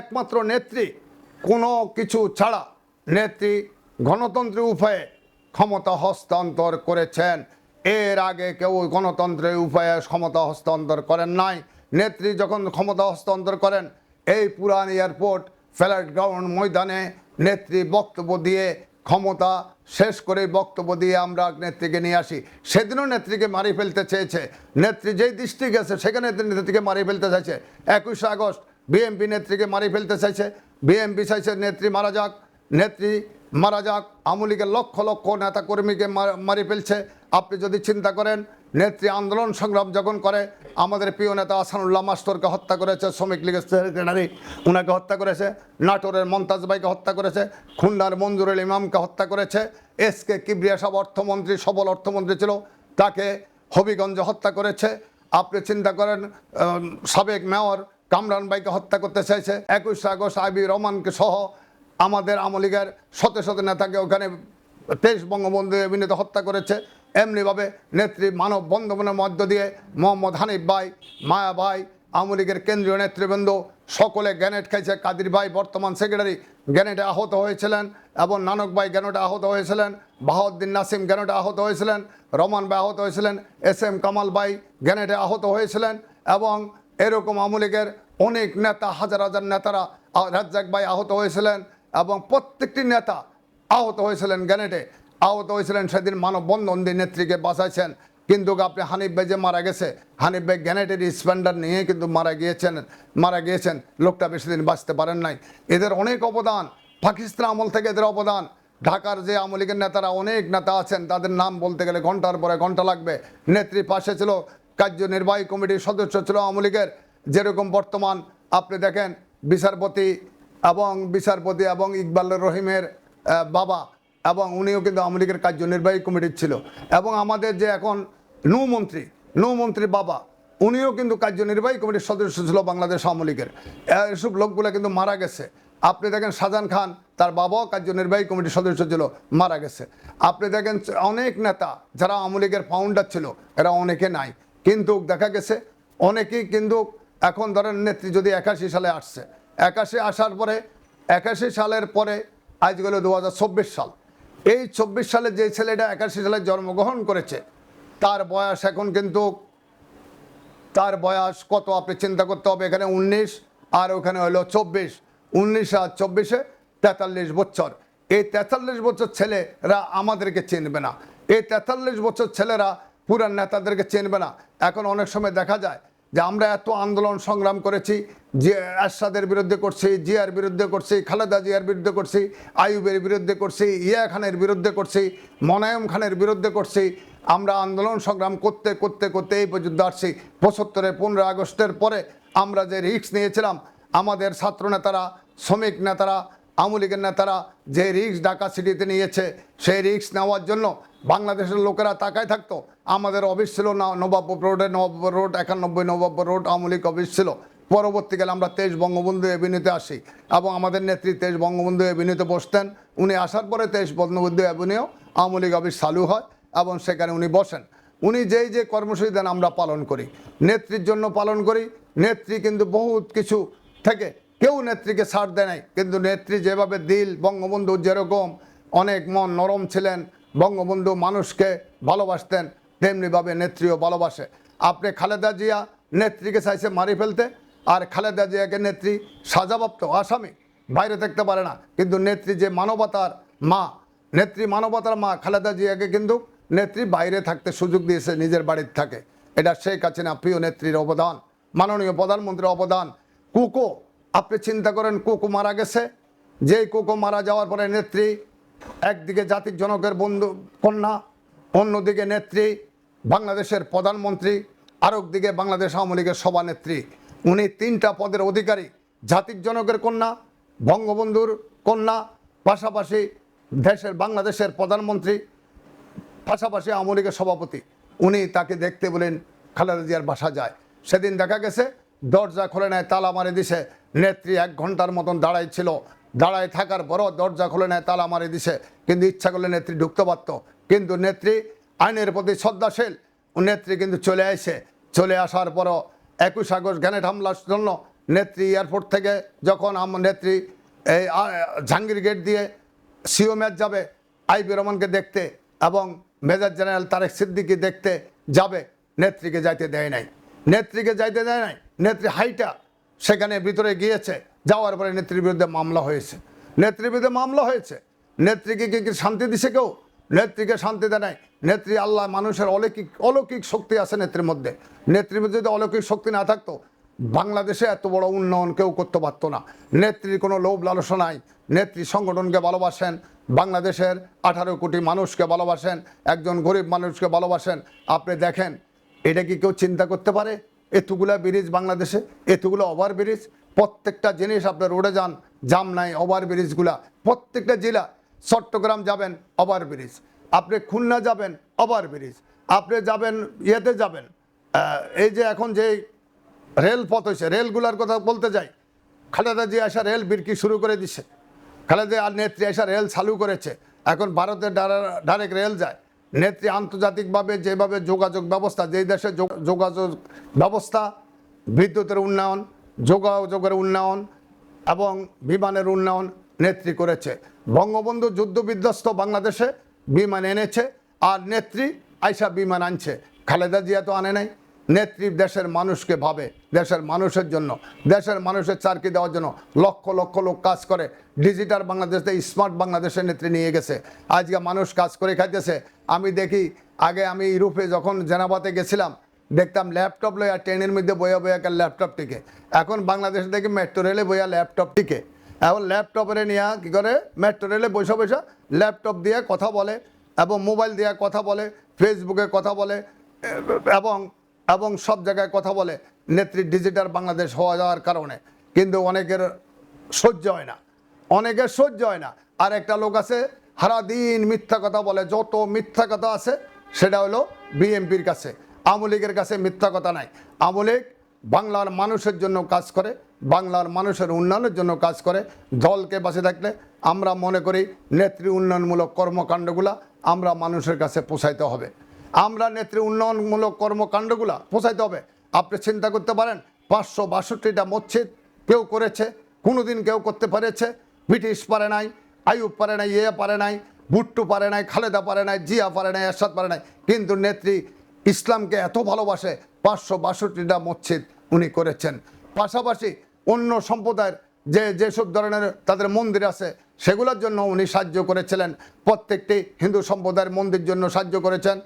একমাত্র নেত্রী, কোনো কিছু ছাড়া নেত্রী গণতন্ত্রের উপায়ে ক্ষমতা হস্তান্তর করেছেন। এর আগে কেউ গণতন্ত্রের উপায়ে ক্ষমতা হস্তান্তর করেন নাই। নেত্রী যখন ক্ষমতা হস্তান্তর করেন, এই পুরান এয়ারপোর্ট, ফ্ল্যাট গ্রাউন্ড ময়দানে নেত্রী বক্তব্য দিয়ে ক্ষমতা শেষ করে বক্তব্য দিয়ে আমরা নেত্রীকে নিয়ে আসি। সেদিনও নেত্রীকে মারি ফেলতে চেয়েছে। নেত্রী যেই দৃষ্টি গেছে, সেখানে নেত্রীকে মারি ফেলতে চাইছে। একুশে আগস্ট বিএমপি নেত্রীকে মারি ফেলতে চাইছে। বিএমপি চাইছে নেত্রী মারা যাক, নেত্রী মারা যাক। আওয়ামী লক্ষ লক্ষ নেতা কর্মীকে মারি ফেলছে। আপনি যদি চিন্তা করেন, নেত্রী আন্দোলন সংগ্রাম যখন করে, আমাদের প্রিয় নেতা আসানুল্লাহ মাস্টরকে হত্যা করেছে, শ্রমিক লীগের সেক্রেটারি উনাকে হত্যা করেছে। নাটোরের মমতাজ ভাইকে হত্যা করেছে। খুলনার মঞ্জুরুল ইমামকে হত্যা করেছে। এস কে কিবরিয়া সব অর্থমন্ত্রী, সবল অর্থমন্ত্রী ছিল। তাকে হবিগঞ্জে হত্যা করেছে। আপনি চিন্তা করেন সাবেক মেয়র কামরান ভাইকে হত্যা করতে চাইছে। একুশে আগস্ট আইবি রহমানকে সহ আমাদের আমলিগের শত শত নেতাকে ওখানে তেইশ বঙ্গবন্ধু অভিনীত হত্যা করেছে। এমনিভাবে নেত্রী মানব বন্ধনের মধ্য দিয়ে মোহাম্মদ হানিফ ভাই, মায়া ভাই, আওয়ামী লীগের কেন্দ্রীয় নেতৃবৃন্দ সকলে গ্যানেট খাইছে। কাদির ভাই বর্তমান সেক্রেটারি গ্যানেটে আহত হয়েছিলেন এবং নানক ভাই গ্যানেটে আহত হয়েছিলেন। বাহাউদ্দিন নাসিম গ্যানেটে আহত হয়েছিলেন। রমান ভাই আহত হয়েছিলেন। এস এম কামাল ভাই গ্যানেটে আহত হয়েছিলেন এবং এরকম আওয়ামী লীগের অনেক নেতা, হাজার হাজার নেতারা রাজ্জাক ভাই আহত হয়েছিলেন এবং প্রত্যেকটি নেতা আহত হয়েছিলেন গ্যানেটে আহত হয়েছিলেন সেদিন মানববন্ধন দিয়ে নেত্রীকে বাঁচাইছেন। কিন্তু আপনি হানিফ ভাই যে মারা গেছে, হানিফ ভাই গ্যানেটের স্প্যান্ডার নিয়ে কিন্তু মারা গিয়েছেন মারা গিয়েছেন। লোকটা বেশি দিন বাঁচতে পারেন নাই। এদের অনেক অবদান, পাকিস্তান আমল থেকে এদের অবদান। ঢাকার যে আওয়ামী লীগের নেতারা, অনেক নেতা আছেন, তাদের নাম বলতে গেলে ঘণ্টার পরে ঘণ্টা লাগবে। নেত্রী পাশে ছিল কার্যনির্বাহী কমিটির সদস্য ছিল আওয়ামী লীগের। যেরকম বর্তমান আপনি দেখেন বিচারপতি এবং বিচারপতি এবং ইকবাল রহিমের বাবা এবং উনিও কিন্তু আওয়ামী লীগের কার্যনির্বাহী কমিটির ছিল। এবং আমাদের যে এখন নৌমন্ত্রী নৌমন্ত্রীর বাবা, উনিও কিন্তু কার্যনির্বাহী কমিটির সদস্য ছিল বাংলাদেশ আওয়ামী লীগের। এসব লোকগুলো কিন্তু মারা গেছে। আপনি দেখেন শাহজাহান খান, তার বাবাও কার্যনির্বাহী কমিটির সদস্য ছিল, মারা গেছে। আপনি দেখেন অনেক নেতা যারা আওয়ামী লীগের ফাউন্ডার ছিল, এরা অনেকে নাই। কিন্তু দেখা গেছে অনেকেই কিন্তু এখন ধরেন নেত্রী যদি একাশি সালে আসছে, একাশি আসার পরে, একাশি সালের পরে আজ গেল দু হাজার চব্বিশ সাল। এই চব্বিশ সালে যে ছেলেটা একাশি সালে জন্মগ্রহণ করেছে, তার বয়স এখন কিন্তু, তার বয়স কত আপনি চিন্তা করতে হবে, এখানে উনিশ আর ওখানে হলো চব্বিশ। উনিশ আর চব্বিশে তেতাল্লিশ বছর। এই তেতাল্লিশ বছর ছেলেরা আমাদেরকে চিনবে না। এই তেতাল্লিশ বছর ছেলেরা পুরান নেতাদেরকে চেনবে না। এখন অনেক সময় দেখা যায় যে আমরা এত আন্দোলন সংগ্রাম করেছি, যে আরশাদের বিরুদ্ধে করছি, জিয়ার বিরুদ্ধে করছি, খালেদা জিয়ার বিরুদ্ধে করছি, আইয়ুবের বিরুদ্ধে করছি, ইয়া খানের বিরুদ্ধে করছি, মনায়ম খানের বিরুদ্ধে করছি। আমরা আন্দোলন সংগ্রাম করতে করতে করতে এই পর্যন্ত আসছি। পঁচাত্তরের পনেরো আগস্টের পরে আমরা যে রিস্ক নিয়েছিলাম, আমাদের ছাত্র নেতারা, শ্রমিক নেতারা আওয়ামী লীগের নেতারা যে রিক্স ঢাকা সিটিতে নিয়েছে, সেই রিক্স নেওয়ার জন্য বাংলাদেশের লোকেরা তাকায় থাকতো। আমাদের অফিস ছিল না নবাব রোডে, নবাব রোড একানব্বই, Nawab road Awami League office ছিল। পরবর্তীকালে আমরা তেইশ বঙ্গবন্ধু এভিনিউতে আসি এবং আমাদের নেত্রী তেইশ বঙ্গবন্ধু এভিনিউতে বসতেন। উনি আসার পরে তেইশ Bangabandhu Avenue Awami League office চালু হয় এবং সেখানে উনি বসেন। উনি যেই যে কর্মসূচি দেন আমরা পালন করি। নেত্রীর জন্য পালন করি। নেত্রী কিন্তু বহুত কিছু থেকে কেউ নেত্রীকে ছাড় দেয় নাই, কিন্তু নেত্রী যেভাবে দিল, বঙ্গবন্ধু যেরকম অনেক মন নরম ছিলেন, বঙ্গবন্ধু মানুষকে ভালোবাসতেন, তেমনিভাবে নেত্রীও ভালোবাসে। আপনি খালেদা জিয়া নেত্রীকে চাইছে মারি ফেলতে, আর খালেদা জিয়াকে নেত্রী সাজাপ্রাপ্ত, আসামি, বাইরে থাকতে পারে না। কিন্তু নেত্রী যে মানবতার মা, নেত্রী মানবতার মা খালেদা জিয়াকে কিন্তু নেত্রী বাইরে থাকতে সুযোগ দিয়েছে, নিজের বাড়ির থাকে। এটা শেখ হাসিনা প্রিয় নেত্রীর অবদান, মাননীয় প্রধানমন্ত্রীর অবদান। কুকো আপনি চিন্তা করেন কোকো মারা গেছে। যেই কোকো মারা যাওয়ার পরে নেত্রী, একদিকে জাতির জনকের বন্ধু কন্যা, অন্যদিকে নেত্রী, বাংলাদেশের প্রধানমন্ত্রী আরেক দিকে বাংলাদেশ আওয়ামী লীগের সভানেত্রী। উনি তিনটা পদের অধিকারী জাতির জনকের কন্যা, বঙ্গবন্ধুর কন্যা, পাশাপাশি দেশের, বাংলাদেশের প্রধানমন্ত্রী, পাশাপাশি আওয়ামী লীগের সভাপতি। উনি তাকে দেখতে বলেন, খালেদা জিয়ার বাসা যায়। সেদিন দেখা গেছে দরজা খুলে নেয়, তালা মারে দিছে। নেত্রী এক ঘণ্টার মতন দাঁড়াই ছিল দাঁড়ায় থাকার পরও দরজা খুলে নেয়, তালা মারে দিছে। কিন্তু ইচ্ছা করলে নেত্রী ঢুকতে পারত। কিন্তু নেত্রী আইনের প্রতি শ্রদ্ধাশীল। নেত্রী কিন্তু চলে আসে চলে আসার পরও একুশ আগস্ট গ্যানেট হামলার জন্য নেত্রী এয়ারপোর্ট থেকে যখন আমার নেত্রী এই জাহাঙ্গীর গেট দিয়ে সিও ম্যাচ যাবে, আইবি রহমানকে দেখতে এবং মেজর জেনারেল তারেক সিদ্দিকি দেখতে যাবে, নেত্রীকে যাইতে দেয় নাই। নেত্রীকে যাইতে দেয় নাই। নেত্রী হাইটা সেখানে ভিতরে গিয়েছে, যাওয়ার পরে নেত্রীর বিরুদ্ধে মামলা হয়েছে। নেত্রীর বিরুদ্ধে মামলা হয়েছে। নেত্রীকে কি কি শান্তি দিছে কেউ? নেত্রীকে শান্তি দেয় নাই। নেত্রী আল্লাহ মানুষের অলৌকিক অলৌকিক শক্তি আছে নেত্রীর মধ্যে। নেত্রীর মধ্যে যদি অলৌকিক শক্তি না থাকতো, বাংলাদেশে এত বড় উন্নয়ন কেউ করতে পারতো না। নেত্রীর কোনো লোভ লালসা নাই। নেত্রী সংগঠনকে ভালোবাসেন, বাংলাদেশের আঠারো কোটি মানুষকে ভালোবাসেন, একজন গরিব মানুষকে ভালোবাসেন। আপনি দেখেন, এটা কি কেউ চিন্তা করতে পারে? এতগুলা ব্রিজ বাংলাদেশে, এতগুলো ওভার ব্রিজ প্রত্যেকটা জিনিস আপনি রোডে যান জাম নাই ওভার ব্রিজগুলা প্রত্যেকটা জেলা চট্টগ্রাম যাবেন ওভার ব্রিজ আপনি খুলনা যাবেন ওভার ব্রিজ আপনি যাবেন, ইয়েতে যাবেন। এই যে এখন যে রেলপথ হয়েছে রেলগুলার কথা বলতে যাই, খালেদা জিয়া আসা রেল বিরকি শুরু করে দিছে। খালেদা আর নেত্রী আসা রেল চালু করেছে। এখন ভারতের ডাইরেক্ট রেল যায়। নেত্রী আন্তর্জাতিকভাবে যেভাবে যোগাযোগ ব্যবস্থা, যেই দেশে যোগাযোগ ব্যবস্থা, বিদ্যুতের উন্নয়ন, যোগাযোগের উন্নয়ন এবং বিমানের উন্নয়ন নেত্রী করেছে। বঙ্গবন্ধু যুদ্ধবিধ্বস্ত বাংলাদেশে বিমান এনেছে আর নেত্রী আইসা বিমান আনছে। খালেদা জিয়া তো আনে নাই। নেত্রী দেশের মানুষকে ভাবে, দেশের মানুষের জন্য, দেশের মানুষের চারকি দেওয়ার জন্য লক্ষ লক্ষ লোক কাজ করে, ডিজিটাল বাংলাদেশে, স্মার্ট বাংলাদেশের নেত্রী নিয়ে গেছে। আজকে মানুষ কাজ করে খাইতেছে। আমি দেখি, আগে আমি ইউরোপে যখন জেনাবাতে গেছিলাম, দেখতাম ল্যাপটপ লইয়া ট্রেনের মধ্যে বইয়া বইয়া ল্যাপটপ টিকে। এখন বাংলাদেশে দেখি মেট্রো রেলে বইয়া ল্যাপটপ টিকে। এখন ল্যাপটপের নিয়ে কী করে, মেট্রো রেলে বসে বসে ল্যাপটপ দিয়ে কথা বলে এবং মোবাইল দিয়ে কথা বলে, ফেসবুকে কথা বলে, এবং এবং সব জায়গায় কথা বলে, নেত্রী ডিজিটাল বাংলাদেশ হওয়া যাওয়ার কারণে। কিন্তু অনেকের সহ্য হয় না। অনেকের সহ্য হয় না। আর একটা লোক আছে, সারাদিন মিথ্যা কথা বলে, যত মিথ্যা কথা আছে, সেটা হলো বিএমপির কাছে। আওয়ামী লীগের কাছে মিথ্যা কথা নাই। আওয়ামী লীগ বাংলার মানুষের জন্য কাজ করে, বাংলার মানুষের উন্নয়নের জন্য কাজ করে। দলকে বাঁচে থাকলে আমরা মনে করি, নেত্রী উন্নয়নমূলক কর্মকাণ্ডগুলা আমরা মানুষের কাছে পৌঁছাইতে হবে। আমরা নেত্রী উন্নয়নমূলক কর্মকাণ্ডগুলো পৌঁছাইতে হবে। আপনি চিন্তা করতে পারেন, পাঁচশো বাষট্টিটা মসজিদ কেউ করেছে, কোনোদিন কেউ করতে পেরেছে, ব্রিটিশ পারে নাই আয়ুব পারে নাই ইয়ে পারে নাই, ভুট্টু পারে নাই, খালেদা পারে নাই, জিয়া পারে নাই, এরশাদ পারে নাই। কিন্তু নেত্রী ইসলামকে এত ভালোবাসে, পাঁচশো বাষট্টিটা মসজিদ উনি করেছেন। পাশাপাশি অন্য সম্প্রদায়ের যে যেসব ধরনের তাদের মন্দির আছে, সেগুলোর জন্য উনি সাহায্য করেছিলেন। প্রত্যেকটি হিন্দু সম্প্রদায়ের মন্দির জন্য সাহায্য করেছেন।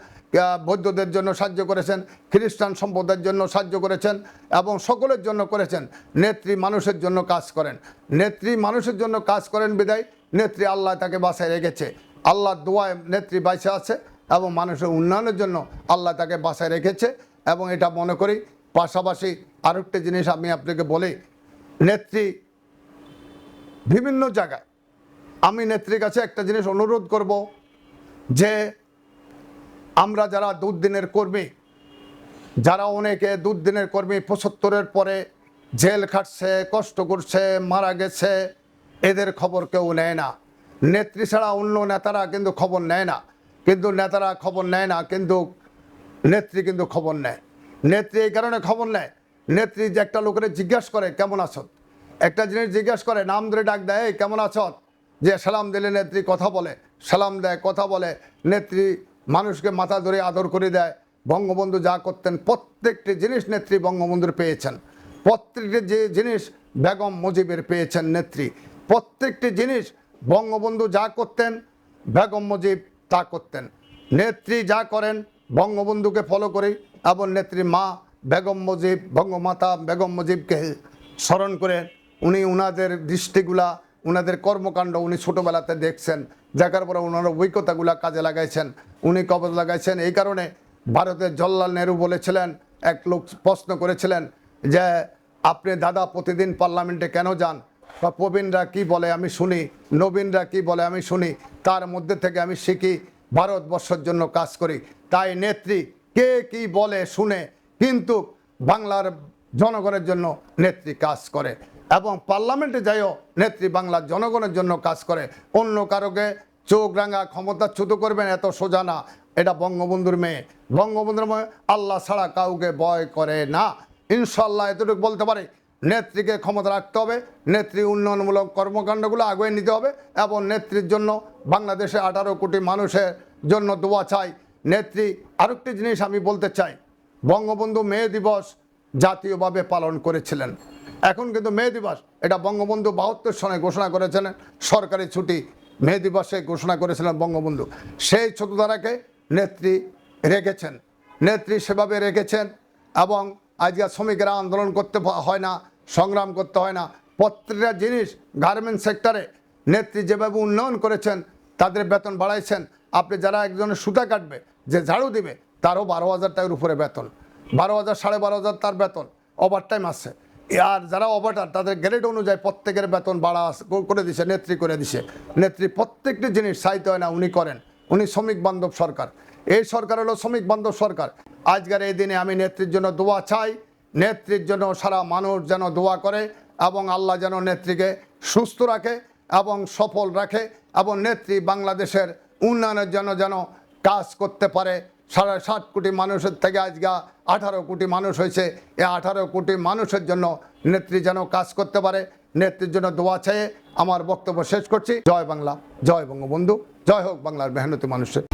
বৌদ্ধদের জন্য সাহায্য করেছেন, খ্রিস্টান সম্প্রদায়ের জন্য সাহায্য করেছেন এবং সকলের জন্য করেছেন। নেত্রী মানুষের জন্য কাজ করেন। নেত্রী মানুষের জন্য কাজ করেন বিদায়। নেত্রী আল্লাহ তাকে বাসায় রেখেছে। আল্লাহ দোয়ায় নেত্রী বাইসে আছে এবং মানুষের উন্নয়নের জন্য আল্লাহ তাকে বাসায় রেখেছে এবং এটা মনে করি, পাশাপাশি আরেকটা জিনিস আমি আপনাকে বলি, নেত্রী বিভিন্ন জায়গায় আমি নেত্রীর কাছে একটা জিনিস অনুরোধ করব যে আমরা যারা দুদিনের কর্মী যারা অনেকে দুদিনের কর্মী পঁচাত্তরের পরে জেল খাটছে কষ্ট করছে মারা গেছে এদের খবর কেউ নেয় না। নেত্রী ছাড়া অন্য নেতারা কিন্তু খবর নেয় না। কিন্তু নেতারা খবর নেয় না কিন্তু নেত্রী কিন্তু খবর নেয়। নেত্রী এই কারণে খবর নেয়। নেত্রী যে একটা লোকের জিজ্ঞাসা করে কেমন আছো? একটা জিনিস জিজ্ঞাসা করে নাম ধরে ডাক দেয় "এই, কেমন আছো? যে সালাম দিলে নেত্রী কথা বলে সালাম দেয় কথা বলে নেত্রী মানুষকে মাথা ধরে আদর করে দেয়। বঙ্গবন্ধু যা করতেন, প্রত্যেকটি জিনিস নেত্রী বঙ্গবন্ধুর পেয়েছেন। প্রত্যেকটি যে জিনিস বেগম মুজিবের পেয়েছেন নেত্রী। প্রত্যেকটি জিনিস বঙ্গবন্ধু যা করতেন, বেগম মুজিব তা করতেন। নেত্রী যা করেন, বঙ্গবন্ধুকে ফলো করে। এবং নেত্রী মা বেগম মুজিব, বঙ্গমাতা বেগম মুজিবকে স্মরণ করে উনি উনাদের দৃষ্টিগুলা উনাদের কর্মকাণ্ড উনি ছোটোবেলাতে দেখছেন দেখার পরে ওনার অভিজ্ঞতাগুলা কাজে লাগাইছেন। উনি কবজ লাগাইছেন। এই কারণে ভারতের জওয়াহরলাল নেহরু বলেছিলেন, এক লোক প্রশ্ন করেছিলেন যে, আপনি দাদা প্রতিদিন পার্লামেন্টে কেন যান? বা প্রবীণরা কি বলে আমি শুনি, নবীনরা কি বলে আমি শুনি? তার মধ্যে থেকে আমি শিখি, ভারতবর্ষের জন্য কাজ করি। তাই নেত্রী কে কি বলে শুনে, কিন্তু বাংলার জনগণের জন্য নেত্রী কাজ করে। এবং পার্লামেন্টে যাইও নেত্রী বাংলার জনগণের জন্য কাজ করে। অন্য কারোকে চোখ রাঙা ক্ষমতাচ্যুত করবেন এত সোজা না। এটা বঙ্গবন্ধুর মেয়ে। বঙ্গবন্ধুর মেয়ে আল্লাহ ছাড়া কাউকে ভয় করে না। ইনশাল্লাহ এতটুকু বলতে পারি, নেত্রীকে ক্ষমতা রাখতে হবে, নেত্রী উন্নয়নমূলক কর্মকাণ্ডগুলো আগুয়ে নিতে হবে এবং নেত্রীর জন্য বাংলাদেশে আঠারো কোটি মানুষের জন্য দোয়া চাই। নেত্রী, আরেকটি জিনিস আমি বলতে চাই, বঙ্গবন্ধু মে দিবস জাতীয়ভাবে পালন করেছিলেন। এখন কিন্তু মে দিবস, এটা বঙ্গবন্ধু বাহাত্তর সনে ঘোষণা করেছিলেন সরকারি ছুটি। মে দিবসে ঘোষণা করেছিলেন বঙ্গবন্ধু। সেই ছোটধারাকে নেত্রী রেখেছেন। নেত্রী সেভাবে রেখেছেন এবং আজকে শ্রমিকেরা আন্দোলন করতে হয় না, সংগ্রাম করতে হয় না। প্রত্যেকটা জিনিস গার্মেন্টস সেক্টরে নেত্রী যেভাবে উন্নয়ন করেছেন, তাদের বেতন বাড়াইছেন। আপনি যারা একজনের সুতা কাটবে, যে ঝাড়ু দিবে, তারও বারো হাজার টাকার উপরে বেতন। বারো হাজার, সাড়ে বারো হাজার তার বেতন ওভার টাইম আছে। আর যারা ওভারটার তাদের গ্রেড অনুযায়ী প্রত্যেকের বেতন বাড়া করে দিছে, নেত্রী করে দিছে। নেত্রী প্রত্যেকটি জিনিস চাইতে হয় না, উনি করেন। উনি শ্রমিক বান্ধব সরকার। এই সরকার হলো শ্রমিক বান্ধব সরকার। আজকের এই দিনে আমি নেত্রীর জন্য দোয়া চাই। নেত্রীর জন্য সারা মানুষ যেন দোয়া করে এবং আল্লাহ যেন নেত্রীকে সুস্থ রাখে এবং সফল রাখে এবং নেত্রী বাংলাদেশের উন্নয়নের জন্য যেন কাজ করতে পারে। সাড়ে সাত কোটি মানুষের থেকে আজকে আঠারো কোটি মানুষ হয়েছে। এই আঠারো কোটি মানুষের জন্য নেত্রী যেন কাজ করতে পারে, নেত্রীর জন্য দোয়া চেয়ে আমার বক্তব্য শেষ করছি। জয় বাংলা, জয় বঙ্গবন্ধু, জয় হোক বাংলার মেহনতি মানুষের।